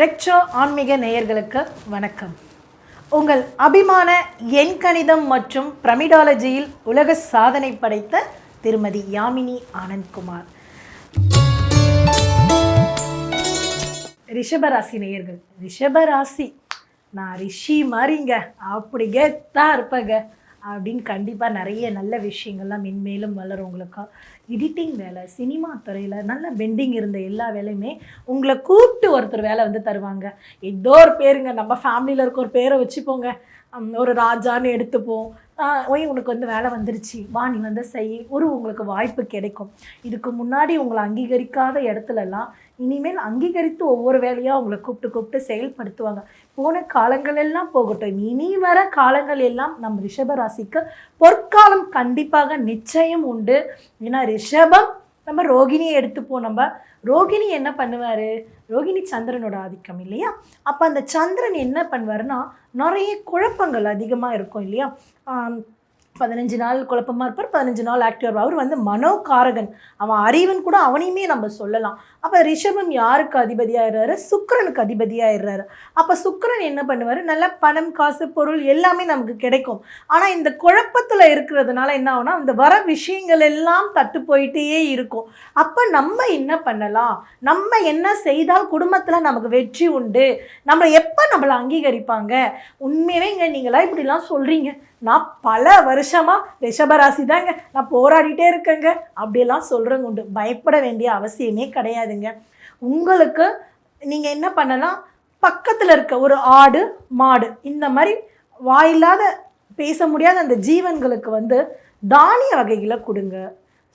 ரெக்ஷோ ஆன்மீக நேயர்களுக்கு வணக்கம். உங்கள் அபிமான எண்கணிதம் மற்றும் பிரமிடாலஜியில் உலக சாதனை படைத்த திருமதி யாமினி ஆனந்த்குமார். ரிஷபராசி நேயர்கள் ரிஷபராசி. நான் ரிஷி மாதிரிங்க அப்படி கெத்தா இருப்பேங்க. அப்படின்னு கண்டிப்பாக நிறைய நல்ல விஷயங்கள்லாம் மென்மேலும் வளரும் உங்களுக்கு எடிட்டிங் வேலை சினிமா துறையில் நல்ல பெண்டிங் இருந்த எல்லா வேலையுமே உங்களை கூப்பிட்டு ஒருத்தர் வேலை வந்து தருவாங்க. ஏதோ ஒரு பேருங்க நம்ம ஃபேமிலியில் இருக்க ஒரு பேரை வச்சுப்போங்க ஒரு ராஜான்னு எடுத்துப்போம். ஓய் உனக்கு வந்து வேலை வந்துருச்சு. வா நீ வந்து செய். ஒரு உங்களுக்கு வாய்ப்பு கிடைக்கும். இதுக்கு முன்னாடி உங்களை அங்கீகரிக்காத இடத்துலலாம் இனிமேல் அங்கீகரித்து ஒவ்வொரு வேலையாக அவங்கள கூப்பிட்டு கூப்பிட்டு செயல்படுத்துவாங்க. போன காலங்கள் எல்லாம் போகட்டும். இனி வர காலங்கள் எல்லாம் நம்ம ரிஷப ராசிக்கு பொற்காலம் கண்டிப்பாக நிச்சயம் உண்டு. ஏன்னா ரிஷபம் நம்ம ரோகிணியை எடுத்துப்போம் நம்ம ரோகிணி என்ன பண்ணுவார்? ரோகிணி சந்திரனோட ஆதிக்கம் இல்லையா? அப்போ அந்த சந்திரன் என்ன பண்ணுவாருன்னா நிறைய குழப்பங்கள் அதிகமாக இருக்கும் இல்லையா? பதினஞ்சு நாள் குழப்பமாக இருப்பார் பதினஞ்சு நாள் ஆக்டிவ் அவர் வந்து மனோகாரகன். அவன் அறிவன் கூட அவனையுமே நம்ம சொல்லலாம். அப்போ ரிஷபம் யாருக்கு அதிபதியாகிறாரு சுக்கரனுக்கு அதிபதியாகிறாரு அப்போ சுக்கரன் என்ன பண்ணுவார்? நல்லா பணம் காசு பொருள் எல்லாமே நமக்கு கிடைக்கும். ஆனால் இந்த குழப்பத்தில் இருக்கிறதுனால என்ன ஆகும்னா இந்த வர விஷயங்கள் எல்லாம் தட்டு போயிட்டே இருக்கும். அப்போ நம்ம என்ன பண்ணலாம்? நம்ம என்ன செய்தால் குடும்பத்தில் நமக்கு வெற்றி உண்டு? நம்ம எப்போ நம்மளை அங்கீகரிப்பாங்க? உண்மையவே இங்கே நீங்களாம் இப்படிலாம் சொல்கிறீங்க நான் பல வருஷமாக ரிஷபராசி தாங்க நான் போராடிட்டே இருக்கேங்க. அப்படியெல்லாம் சொல்கிறவங்க உண்டு. பயப்பட வேண்டிய அவசியமே கிடையாதுங்க. உங்களுக்கு நீங்கள் என்ன பண்ணலாம்? பக்கத்தில் இருக்க ஒரு ஆடு மாடு இந்த மாதிரி வாயில்லாத பேச முடியாத அந்த ஜீவன்களுக்கு வந்து தானிய வகைகளை கொடுங்க.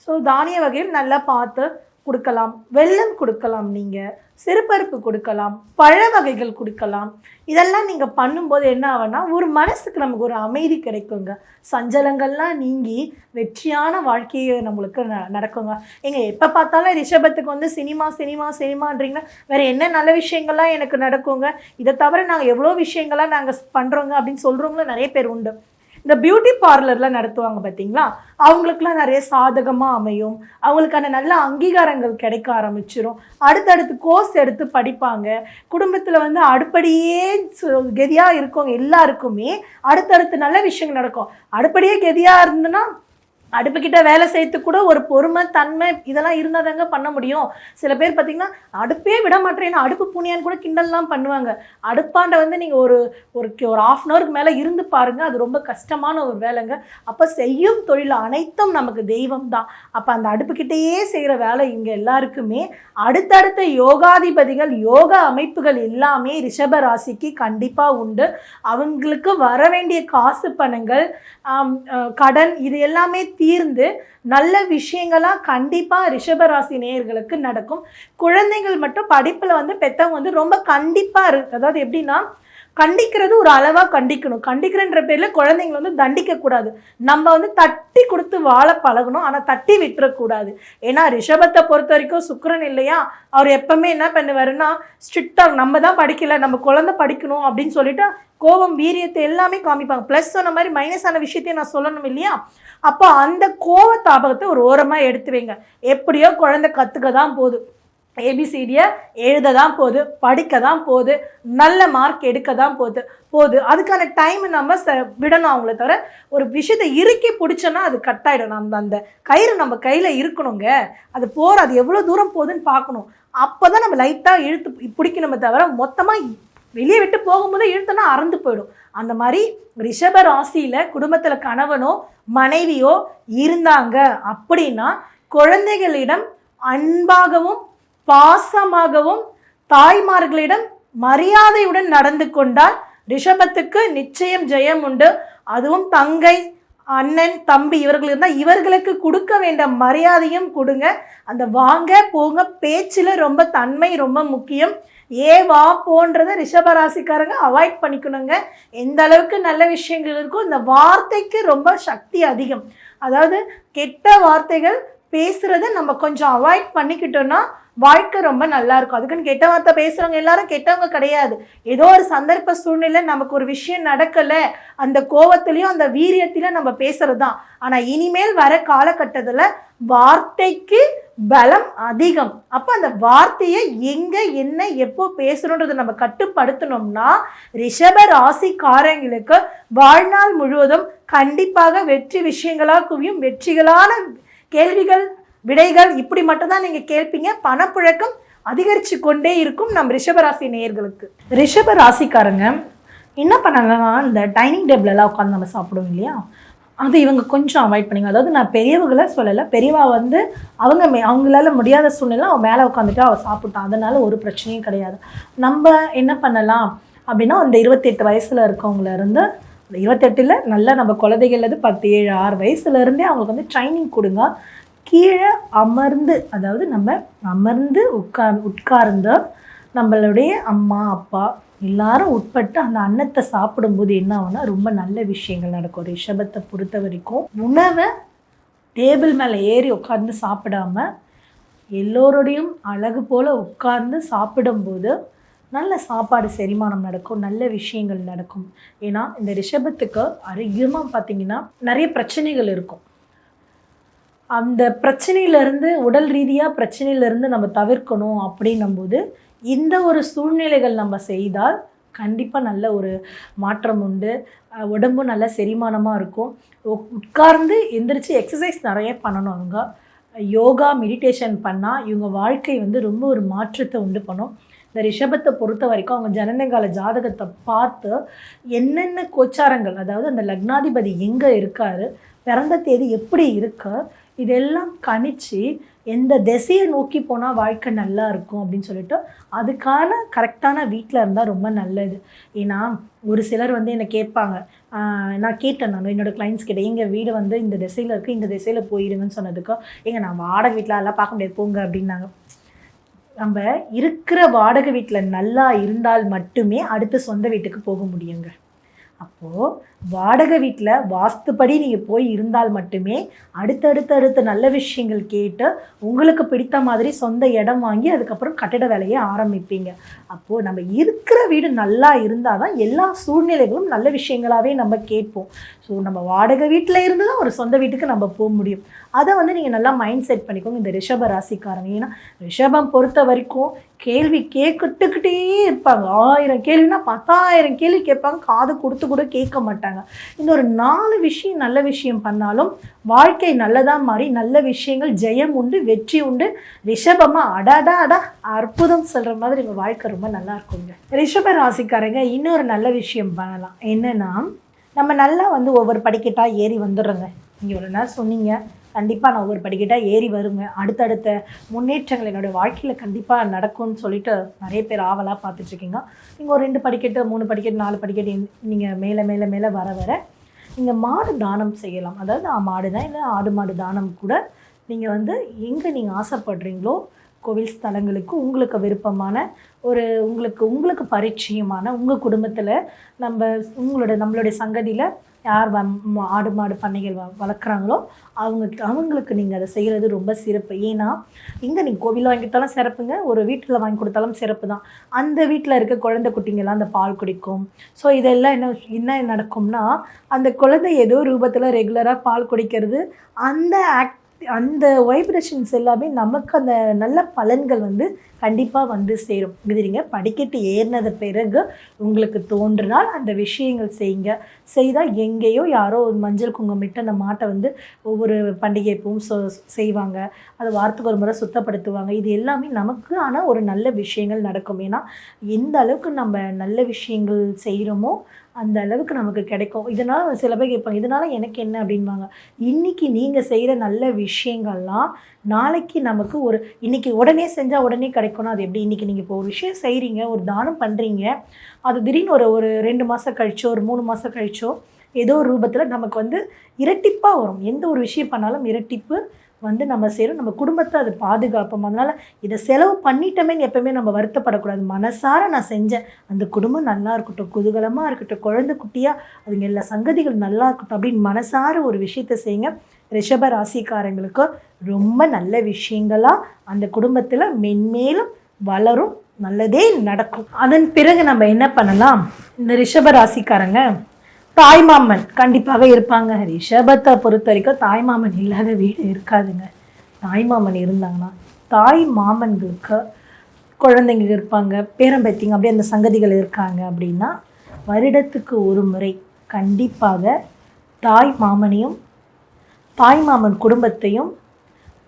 ஸோ தானிய வகையில் நல்லா பார்த்து கொடுக்கலாம் வெள்ளம் கொடுக்கலாம் நீங்கள் சிறுபருப்பு கொடுக்கலாம் பழ வகைகள் கொடுக்கலாம். இதெல்லாம் நீங்கள் பண்ணும்போது என்ன ஆகும்னா ஒரு மனசுக்கு நமக்கு ஒரு அமைதி கிடைக்குங்க. சஞ்சலங்கள்லாம் நீங்கி வெற்றியான வாழ்க்கையை நம்மளுக்கு ந- நடக்குங்க. எங்கள் எப்போ பார்த்தாலும் ரிஷபத்துக்கு வந்து சினிமா சினிமா சினிமான்றீங்கன்னா வேறு என்ன நல்ல விஷயங்கள்லாம் எனக்கு நடக்குங்க? இதை தவிர நாங்கள் எவ்வளோ விஷயங்கள்லாம் நாங்கள் பண்ணுறோங்க அப்படின்னு சொல்கிறவங்களும் நிறைய பேர் உண்டு. இந்த பியூட்டி பார்லர்லாம் நடத்துவாங்க பார்த்தீங்களா அவங்களுக்குலாம் நிறைய சாதகமாக அமையும். அவங்களுக்கான நல்ல அங்கீகாரங்கள் கிடைக்க ஆரம்பிச்சிடும் அடுத்தடுத்து கோர்ஸ் எடுத்து படிப்பாங்க. குடும்பத்தில் வந்து அடுப்படியே சு- இருக்கவங்க எல்லாருக்குமே அடுத்தடுத்து நல்ல விஷயங்கள் நடக்கும். அடுப்படியே கெதியாக இருந்துன்னா அடுப்புக்கிட்ட வேலை செய்யறதுக்கு கூட ஒரு பொறுமை தன்மை இதெல்லாம் இருந்தால் தாங்க பண்ண முடியும். சில பேர் பார்த்தீங்கன்னா அடுப்பே விட மாட்டேன். அடுப்பு புனியான்னு கூட கிண்டல்லாம் பண்ணுவாங்க. அடுப்பாண்ட வந்து நீங்கள் ஒரு ஒரு ஒரு ஆஃப் அன் ஹவருக்கு மேலே இருந்து பாருங்க. அது ரொம்ப கஷ்டமான ஒரு வேலைங்க. அப்போ செய்யும் தொழில் அனைத்தும் நமக்கு தெய்வம் தான் அப்போ அந்த அடுப்புக்கிட்டேயே செய்கிற வேலை இங்கே எல்லாருக்குமே. அடுத்தடுத்த யோகாதிபதிகள் யோக அமைப்புகள் எல்லாமே ரிஷப ராசிக்கு கண்டிப்பாக உண்டு. அவங்களுக்கு வர வேண்டிய காசு பணங்கள் கடன் இது எல்லாமே தீர்ந்து நல்ல விஷயங்களாக கண்டிப்பாக ரிஷபராசி நேயர்களுக்கு நடக்கும். குழந்தைகள் மட்டும் படிப்பில் வந்து பெற்றவங்க வந்து ரொம்ப கண்டிப்பாக இருக்கு அதாவது எப்படின்னா கண்டிக்கிறது ஒரு அளவாக கண்டிக்கணும். கண்டிக்கிறன்ற பேரில் குழந்தைங்களை வந்து தண்டிக்கக்கூடாது. நம்ம வந்து தட்டி கொடுத்து வாழ பழகணும். ஆனால் தட்டி விட்டுறக்கூடாது. ஏன்னா ரிஷபத்தை பொறுத்த வரைக்கும் சுக்கரன் இல்லையா? அவர் எப்பவுமே என்ன பண்ணுவாருன்னா ஸ்ட்ரிக்டாக நம்ம தான் படிக்கல நம்ம குழந்தை படிக்கணும் அப்படின்னு சொல்லிட்டு கோபம் வீரியத்தை எல்லாமே காமிப்பாங்க. ப்ளஸ் சொன்ன மாதிரி மைனஸான விஷயத்தையும் நான் சொல்லணும் இல்லையா? அப்போ அந்த கோவ தாபகத்தை ஒரு ஓரமாக எடுத்து வைங்க. எப்படியோ குழந்தை கற்றுக்க தான் போகுது. ஏபிசிடியை எழுத தான் போகுது படிக்க தான் போகுது நல்ல மார்க் எடுக்க தான் போகுது போகுது. அதுக்கான டைம் நம்ம ச விடணும் அவங்கள தவிர ஒரு விஷயத்தை இறுக்கி பிடிச்சோன்னா அது கட் ஆகிடும் அந்த அந்த கயிறு நம்ம கையில் இருக்கணுங்க. அது போகிற அது எவ்வளோ தூரம் போகுதுன்னு பார்க்கணும். அப்போ தான் நம்ம லைட்டாக இழுத்து பிடிக்கணுமே தவிர மொத்தமாக வெளியே விட்டு போகும்போது இழுத்தனா அறந்து போயிடும். அந்த மாதிரி ரிஷப ராசியில் குடும்பத்தில் கணவனோ மனைவியோ இருந்தாங்க அப்படின்னா குழந்தைகளிடம் அன்பாகவும் பாசமாகவும் தாய்மார்களிடம் மரியாதையுடன் நடந்து கொண்டால் ரிஷபத்துக்கு நிச்சயம் ஜெயம் உண்டு. அதுவும் தங்கை அண்ணன் தம்பி இவர்கள் இருந்தால் இவர்களுக்கு கொடுக்க வேண்டிய மரியாதையும் கொடுங்க. அந்த வாங்க போங்க பேச்சில் ரொம்ப தன்மை ரொம்ப முக்கியம். ஏ வா போன்றதை ரிஷபராசிக்காரங்க அவாய்ட் பண்ணிக்கணுங்க. எந்த அளவுக்கு நல்ல விஷயங்கள் இருக்கோ இந்த வார்த்தைக்கு ரொம்ப சக்தி அதிகம். அதாவது கெட்ட வார்த்தைகள் பேசுகிறத நம்ம கொஞ்சம் அவாய்ட் பண்ணிக்கிட்டோன்னா வாழ்க்கை ரொம்ப நல்லா இருக்கும். அதுக்குன்னு கெட்ட வார்த்தை எல்லாரும் கெட்டவங்க கிடையாது. ஏதோ ஒரு சந்தர்ப்ப சூழ்நிலை நமக்கு ஒரு விஷயம் நடக்கலை அந்த கோவத்திலையும் அந்த வீரியத்திலையும் நம்ம பேசுகிறது தான் ஆனால் இனிமேல் வர காலகட்டத்தில் வார்த்தைக்கு பலம் அதிகம். அப்போ அந்த வார்த்தையை எங்கே என்ன எப்போ பேசணுன்றதை நம்ம கட்டுப்படுத்தணும்னா ரிஷப ராசிக்காரங்களுக்கு வாழ்நாள் முழுவதும் கண்டிப்பாக வெற்றி விஷயங்களாக குவியும் வெற்றிகளான கேள்விகள் விடைகள் இப்படி மட்டும்தான் நீங்கள் கேட்பீங்க. பணப்புழக்கம் அதிகரித்து கொண்டே இருக்கும் நம் ரிஷபராசி நேயர்களுக்கு. ரிஷப ராசிக்காரங்க என்ன பண்ணாங்கன்னா இந்த டைனிங் டேபிளெல்லாம் உட்காந்து நம்ம சாப்பிடுவோம் இல்லையா? அது இவங்க கொஞ்சம் அவாய்ட் பண்ணிங்க அதாவது நான் பெரியவங்களை சொல்லலை. பெரியவா வந்து அவங்க மே அவங்களால முடியாத சூழ்நிலை அவன் மேலே உட்காந்துட்டு அவள் சாப்பிட்டான். அதனால் ஒரு பிரச்சனையும் கிடையாது. நம்ம என்ன பண்ணலாம் அப்படின்னா அந்த இருபத்தெட்டு வயசில் இருக்கவங்கள இருந்து இருபத்தெட்டில் நல்லா நம்ம குழந்தைகள்லேருந்து பத்து ஏழு ஆறு வயசுலேருந்தே அவங்களுக்கு வந்து ட்ரைனிங் கொடுங்க. கீழே அமர்ந்து அதாவது நம்ம அமர்ந்து உட்கார் உட்கார்ந்து நம்மளுடைய அம்மா அப்பா எல்லாரும் உட்பட்டு அந்த அன்னத்தை சாப்பிடும்போது என்ன ஆகும்னா ரொம்ப நல்ல விஷயங்கள் நடக்கும். ரிஷபத்தை பொறுத்த வரைக்கும் உணவை டேபிள் மேலே ஏறி உட்கார்ந்து சாப்பிடாம எல்லோருடையும் அழகு போல் உட்கார்ந்து சாப்பிடும்போது நல்ல சாப்பாடு செரிமானம் நடக்கும் நல்ல விஷயங்கள் நடக்கும். ஏன்னா இந்த ரிஷபத்துக்கு அதிகமாக பார்த்தீங்கன்னா நிறைய பிரச்சனைகள் இருக்கும். அந்த பிரச்சனையிலேருந்து உடல் ரீதியாக பிரச்சனையிலேருந்து நம்ம தவிர்க்கணும் அப்படின்னும்போது இந்த ஒரு சூழ்நிலைகள் நம்ம செய்தால் கண்டிப்பாக நல்ல ஒரு மாற்றம் உண்டு. உடம்பும் நல்ல செரிமானமாக இருக்கும். உட்கார்ந்து எந்திரிச்சு எக்ஸசைஸ் நிறைய பண்ணணும் அவங்க. யோகா மெடிடேஷன் பண்ணால் இவங்க வாழ்க்கை வந்து ரொம்ப ஒரு மாற்றத்தை உண்டு பண்ணும். இந்த ரிஷபத்தை பொறுத்த வரைக்கும் அவங்க ஜனனகால ஜாதகத்தை பார்த்து என்னென்ன கோச்சாரங்கள் அதாவது அந்த லக்னாதிபதி எங்கே இருக்காரு பிறந்த தேதி எப்படி இருக்கு இதெல்லாம் கணிச்சு எந்த திசையை நோக்கி போனால் வாழ்க்கை நல்லா இருக்கும் அப்படின்னு சொல்லிட்டு அதுக்கான கரெக்டான வீட்டில் இருந்தால் ரொம்ப நல்லது. ஏன்னா ஒரு சிலர் வந்து என்னை கேட்பாங்க நான் கேட்டேன் நான் என்னோட கிளைண்ட்ஸ் கிட்ட எங்கள் வீடு வந்து இந்த திசையில் இருக்குது இந்த திசையில் போயிடுங்கன்னு சொன்னதுக்கு எங்க நான் வாடகை வீட்டில் எல்லாம் பார்க்க முடியாது போங்க அப்படின்னாங்க. நம்ம இருக்கிற வாடகை வீட்டில் நல்லா இருந்தால் மட்டுமே அடுத்த சொந்த வீட்டுக்கு போக முடியுங்க. அப்போது வாடகை வீட்டில் வாஸ்துப்படி நீங்கள் போய் இருந்தால் மட்டுமே அடுத்தடுத்து அடுத்த நல்ல விஷயங்கள் கேட்டு உங்களுக்கு பிடித்த மாதிரி சொந்த இடம் வாங்கி அதுக்கப்புறம் கட்டிட வேலையை ஆரம்பிப்பீங்க. அப்போது நம்ம இருக்கிற வீடு நல்லா இருந்தால் தான் எல்லா சூழ்நிலைகளும் நல்ல விஷயங்களாகவே நம்ம கேட்போம். ஸோ நம்ம வாடகை வீட்டில் இருந்து தான் ஒரு சொந்த வீட்டுக்கு நம்ம போக முடியும். அதை வந்து நீங்கள் நல்லா மைண்ட் செட் பண்ணிக்கோங்க. இந்த ரிஷப ராசிக்காரங்க. ஏன்னா ரிஷபம் பொறுத்த வரைக்கும் கேள்வி கேட்டுக்கிட்டே இருப்பாங்க. ஆயிரம் கேள்வினா பத்தாயிரம் கேள்வி கேட்பாங்க. காது கொடுத்து கூட கேட்க மாட்டாங்க. இந்த ஒரு நாலு விஷயம் நல்ல விஷயம் பண்ணாலும் வாழ்க்கை நல்லதாக மாறி நல்ல விஷயங்கள் ஜெயம் உண்டு வெற்றி உண்டு. ரிஷபமாக அடாடா அடா அற்புதம் சொல்கிற மாதிரி உங்கள் வாழ்க்கை ரொம்ப நல்லா இருக்குங்க. ரிஷப ராசிக்காரங்க இன்னொரு நல்ல விஷயம் பண்ணலாம். என்னென்னா நம்ம நல்லா வந்து ஒவ்வொரு படிக்கட்டாக ஏறி வந்துடுறோங்க. நீங்கள் இவ்வளோ நேரம் சொன்னீங்க. கண்டிப்பாக நான் ஒவ்வொரு படிக்கட்டாக ஏறி வருவேன் அடுத்தடுத்த முன்னேற்றங்கள் என்னோடய வாழ்க்கையில் கண்டிப்பாக நடக்கும்னு சொல்லிட்டு நிறைய பேர் ஆவலாக பார்த்துட்ருக்கீங்க. நீங்கள் ஒரு ரெண்டு படிக்கட்டு மூணு படிக்கட்டு நாலு படிக்கட்டு நீங்கள் மேலே மேலே மேலே வர வர நீங்கள் மாடு தானம் செய்யலாம். அதாவது ஆ, மாடு தான் இல்லை ஆடு மாடு தானம் கூட நீங்கள் வந்து எங்கே நீங்கள் ஆசைப்படுறீங்களோ கோவில் ஸ்தலங்களுக்கு உங்களுக்கு விருப்பமான ஒரு உங்களுக்கு உங்களுக்கு பரிச்சயமான உங்கள் குடும்பத்தில் நம்ம உங்களோட நம்மளுடைய சங்கதியில் யார் வ ஆடு மாடு பண்ணைகள் வ வளர்க்குறாங்களோ அவங்க அவங்களுக்கு நீங்கள் அதை செய்கிறது ரொம்ப சிறப்பு. ஏன்னா இங்கே நீங்கள் கோவிலில் வாங்கி கொடுத்தாலும் சிறப்புங்க ஒரு வீட்டில் வாங்கி கொடுத்தாலும் சிறப்பு தான். அந்த வீட்டில் இருக்க குழந்தை குட்டிங்கெல்லாம் அந்த பால் குடிக்கும். ஸோ இதெல்லாம் என்ன என்ன நடக்கும்னா அந்த குழந்தை ஏதோ ரூபத்தில் ரெகுலராக பால் குடிக்கிறது அந்த ஆக்ட் அந்த வைப்ரேஷன்ஸ் எல்லாமே நமக்கு அந்த நல்ல பலன்கள் வந்து கண்டிப்பாக வந்து சேரும். இது நீங்கள் படிக்கட்டு ஏறினது பிறகு உங்களுக்கு தோன்றினால் அந்த விஷயங்கள் செய்யுங்க. செய்தால் எங்கேயோ யாரோ ஒரு மஞ்சள் குங்குமிட்டு அந்த மாட்டை வந்து ஒவ்வொரு பண்டிகை எப்பவும் செய்வாங்க. அது வாரத்துக்கு ஒரு முறை சுத்தப்படுத்துவாங்க. இது எல்லாமே நமக்கு ஆனால் ஒரு நல்ல விஷயங்கள் நடக்கும். ஏன்னா எந்த அளவுக்கு நம்ம நல்ல விஷயங்கள் செய்கிறோமோ அந்த அளவுக்கு நமக்கு கிடைக்கும். இதனால் சில பேர் கேட்பாங்க இதனால் எனக்கு என்ன? அப்படின்பாங்க. இன்றைக்கி நீங்கள் செய்கிற நல்ல விஷயங்கள்லாம் நாளைக்கு நமக்கு ஒரு இன்றைக்கி உடனே செஞ்சால் உடனே கிடைக்கணும் அது எப்படி? இன்றைக்கி நீங்கள் இப்போ ஒரு விஷயம் செய்கிறீங்க ஒரு தானம் பண்ணுறீங்க அது திடீர்னு ஒரு ஒரு ரெண்டு மாதம் கழிச்சோ ஒரு மூணு மாதம் கழிச்சோ ஏதோ ஒரு ரூபத்தில் நமக்கு வந்து இரட்டிப்பாக வரும். எந்த ஒரு விஷயம் பண்ணாலும் இரட்டிப்பு வந்து நம்ம சேரும் நம்ம குடும்பத்தை அது பாதுகாப்போம். அதனால் இதை செலவு பண்ணிட்டோமேன்னு எப்பவுமே நம்ம வருத்தப்படக்கூடாது. மனசார நான் செஞ்சேன். அந்த குடும்பம் நல்லா இருக்கட்டும். குதூகலமாக இருக்கட்டும். குழந்தை குட்டியாக அதுங்க எல்லா சங்கதிகள் நல்லா இருக்கட்டும் அப்படின்னு மனசார ஒரு விஷயத்தை செய்யுங்க. ரிஷப ராசிக்காரங்களுக்கு ரொம்ப நல்ல விஷயங்களாக அந்த குடும்பத்தில் மென்மேலும் வளரும். நல்லதே நடக்கும். அதன் பிறகு நம்ம என்ன பண்ணலாம்? இந்த ரிஷப ராசிக்காரங்க தாய்மாமன் கண்டிப்பாக இருப்பாங்க ரிஷபத்தை பொறுத்த வரைக்கும் தாய்மாமன் இல்லாத வீடு இருக்காதுங்க. தாய்மாமன் இருந்தாங்கன்னா தாய் மாமன்களுக்கு குழந்தைங்க இருப்பாங்க பேரம்பேத்திங்க அப்படியே அந்த சங்கதிகள் இருக்காங்க அப்படின்னா வருடத்துக்கு ஒரு முறை கண்டிப்பாக தாய் மாமனையும் தாய் மாமன் குடும்பத்தையும்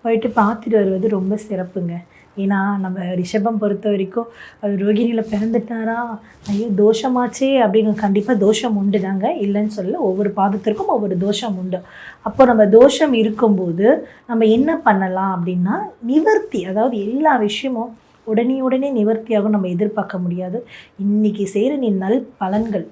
போயிட்டு பார்த்துட்டு வருவது ரொம்ப சிறப்புங்க. ஏன்னா நம்ம ரிஷபம் பொறுத்த வரைக்கும் அது ரோகிணியில் பிறந்துட்டாரா? ஐயோ தோஷமாச்சே அப்படின்னு கண்டிப்பாக தோஷம் உண்டு தாங்க இல்லைன்னு சொல்ல ஒவ்வொரு பாதத்திற்கும் ஒவ்வொரு தோஷம் உண்டு. அப்போ நம்ம தோஷம் இருக்கும்போது நம்ம என்ன பண்ணலாம் அப்படின்னா நிவர்த்தி அதாவது எல்லா விஷயமும் உடனே உடனே நிவர்த்தியாகவும் நம்ம எதிர்பார்க்க முடியாது. இன்றைக்கி செய்கிற நீ நல் பலன்கள்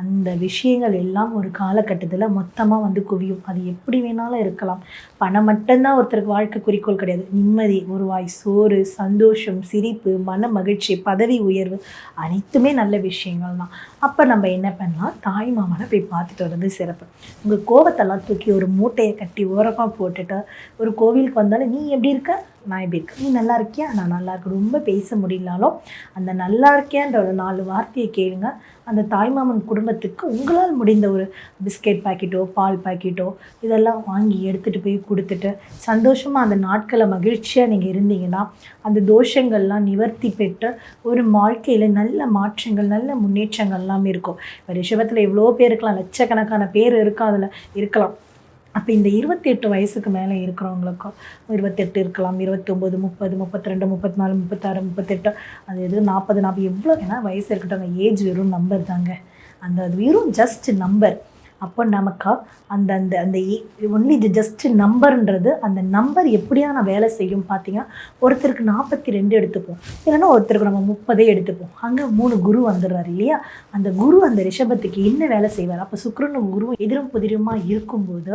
அந்த விஷயங்கள் எல்லாம் ஒரு காலகட்டத்தில் மொத்தமாக வந்து குவியும். அது எப்படி வேணாலும் இருக்கலாம். பணம் மட்டும்தான் ஒருத்தருக்கு வாழ்க்கை குறிக்கோள் கிடையாது. நிம்மதி ஒருவாய் சோறு சந்தோஷம் சிரிப்பு மன மகிழ்ச்சி பதவி உயர்வு அனைத்துமே நல்ல விஷயங்கள் தான். அப்போ நம்ம என்ன பண்ணலாம்? தாய் மாமனை போய் பார்த்துட்டு வர்றது சிறப்பு. உங்கள் கோபத்தெல்லாம் தூக்கி ஒரு மூட்டையை கட்டி ஓரமாக போட்டுட்டு ஒரு கோவிலுக்கு வந்தாலும் நீ எப்படி இருக்க? நான் இப்படி இருக்கேன் நீ நல்லா இருக்கியா? நான் நல்லா இருக்கேன். ரொம்ப பேச முடியலனாலும் அந்த நல்லா இருக்கேன்ற ஒரு நாலு வார்த்தையை கேளுங்க. அந்த தாய்மாமன் குடும்பத்துக்கு உங்களால் முடிந்த ஒரு பிஸ்கெட் பாக்கெட்டோ பால் பாக்கெட்டோ இதெல்லாம் வாங்கி எடுத்துகிட்டு போய் கொடுத்துட்டு சந்தோஷமாக அந்த நாட்களை மகிழ்ச்சியாக நீங்கள் இருந்தீங்கன்னா அந்த தோஷங்கள்லாம் நிவர்த்தி பெற்று ஒரு வாழ்க்கையில் நல்ல மாற்றங்கள் நல்ல முன்னேற்றங்கள்லாம் இருக்கும். இப்போ ரிஷபத்தில் எவ்வளோ பேர் இருக்கலாம். லட்சக்கணக்கான பேர் இருக்கும் அதில் இருக்கலாம். அப்போ இந்த இருபத்தெட்டு வயசுக்கு மேலே இருக்கிறவங்களுக்கும் இருபத்தெட்டு இருக்கலாம் இருபத்தொம்போது முப்பது முப்பத்தி ரெண்டு முப்பத்தி நாலு முப்பத்தாறு முப்பத்தெட்டு அது எது நாற்பது நாற்பது எவ்வளோ வேணால் வயசு இருக்கட்டும் ஏஜ் வெறும் நம்பர் தாங்க. அந்த அது வெறும் ஜஸ்ட் நம்பர் அப்போ நமக்கு அந்த அந்த அந்த ஒன்லி ஜஸ்ட் நம்பர்ன்றது அந்த நம்பர் எப்படியா நான் வேலை செய்யும் பார்த்தீங்கன்னா ஒருத்தருக்கு நாற்பத்தி ரெண்டு எடுத்துப்போம். இல்லைன்னா ஒருத்தருக்கு நம்ம முப்பதே எடுத்துப்போம். அங்கே மூணு குரு வந்துடுறாரு இல்லையா? அந்த குரு அந்த ரிஷபத்துக்கு என்ன வேலை செய்வார்? அப்போ சுக்ரனும் குருவும் எதிரும் புதிருமா இருக்கும்போது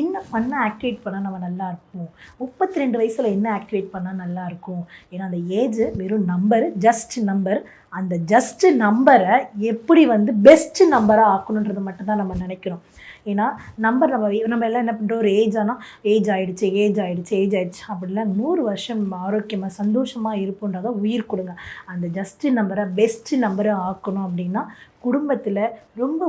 என்ன பண்ண ஆக்டிவேட் பண்ணால் நம்ம நல்லா இருப்போம்? முப்பத்தி ரெண்டு வயசில் என்ன ஆக்டிவேட் பண்ணால் நல்லா இருக்கும்? ஏன்னா அந்த ஏஜ் வெறும் நம்பர் ஜஸ்ட் நம்பர் அந்த ஜஸ்ட் நம்பரை எப்படி வந்து பெஸ்ட் நம்பராக ஆக்கணுன்றது மட்டும்தான் நம்ம நினைக்கிறோம் ஏன்னா நம்பர் நம்ம நம்ம எல்லாம் என்ன பண்ணுறோம் ஒரு ஏஜ் ஆனால் ஏஜ் ஆகிடுச்சு ஏஜ் ஆகிடுச்சு ஏஜ் ஆகிடுச்சு அப்படிலாம் நூறு வருஷம் ஆரோக்கியமாக சந்தோஷமாக இருப்போன்றத உயிர் கொடுங்க. அந்த ஜஸ்ட்டு நம்பரை பெஸ்ட்டு நம்பரை ஆக்கணும் அப்படின்னா குடும்பத்தில் ரொம்ப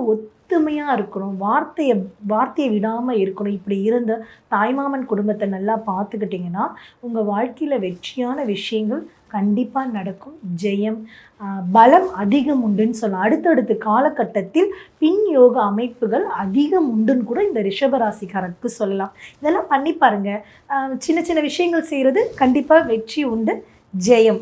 ஒத்துமையாக இருக்கணும். வார்த்தையை வார்த்தையை விடாமல் இருக்கணும். இப்படி இருந்த தாய்மாமன் குடும்பத்தை நல்லா பார்த்துக்கிட்டிங்கன்னா உங்கள் வாழ்க்கையில் வெற்றியான விஷயங்கள் கண்டிப்பாக நடக்கும். ஜெயம் பலம் அதிகம் உண்டுன்னு சொல்லலாம் அடுத்தடுத்த காலகட்டத்தில் பின் யோக அமைப்புகள் அதிகம் உண்டுன்னு கூட இந்த ரிஷபராசிக்காரருக்கு சொல்லலாம். இதெல்லாம் பண்ணி பாருங்கள் சின்ன சின்ன விஷயங்கள் செய்கிறது கண்டிப்பாக வெற்றி உண்டு. ஜெயம்.